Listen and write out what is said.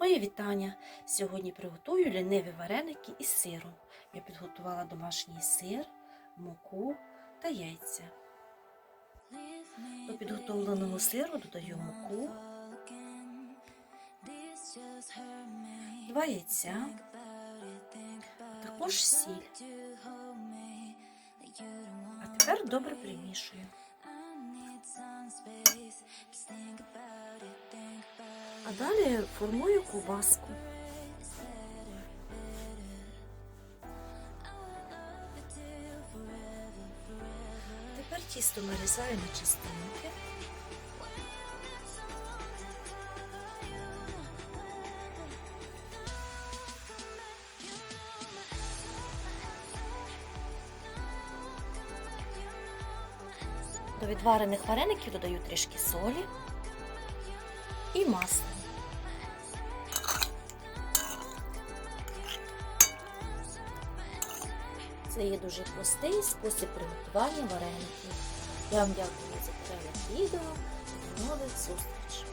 Мої вітання! Сьогодні приготую ліниві вареники із сиром. Я підготувала домашній сир, муку та яйця. До підготовленого сиру додаю муку, два яйця, також сіль. А тепер добре примішую. А далі формую ковбаску. Тепер тісто нарізаю на частинки. До відварених вареників додаю трішки солі і масло. Це є дуже простий спосіб приготування вареників. Я вам дякую за перегляд відео і до нових зустрічей!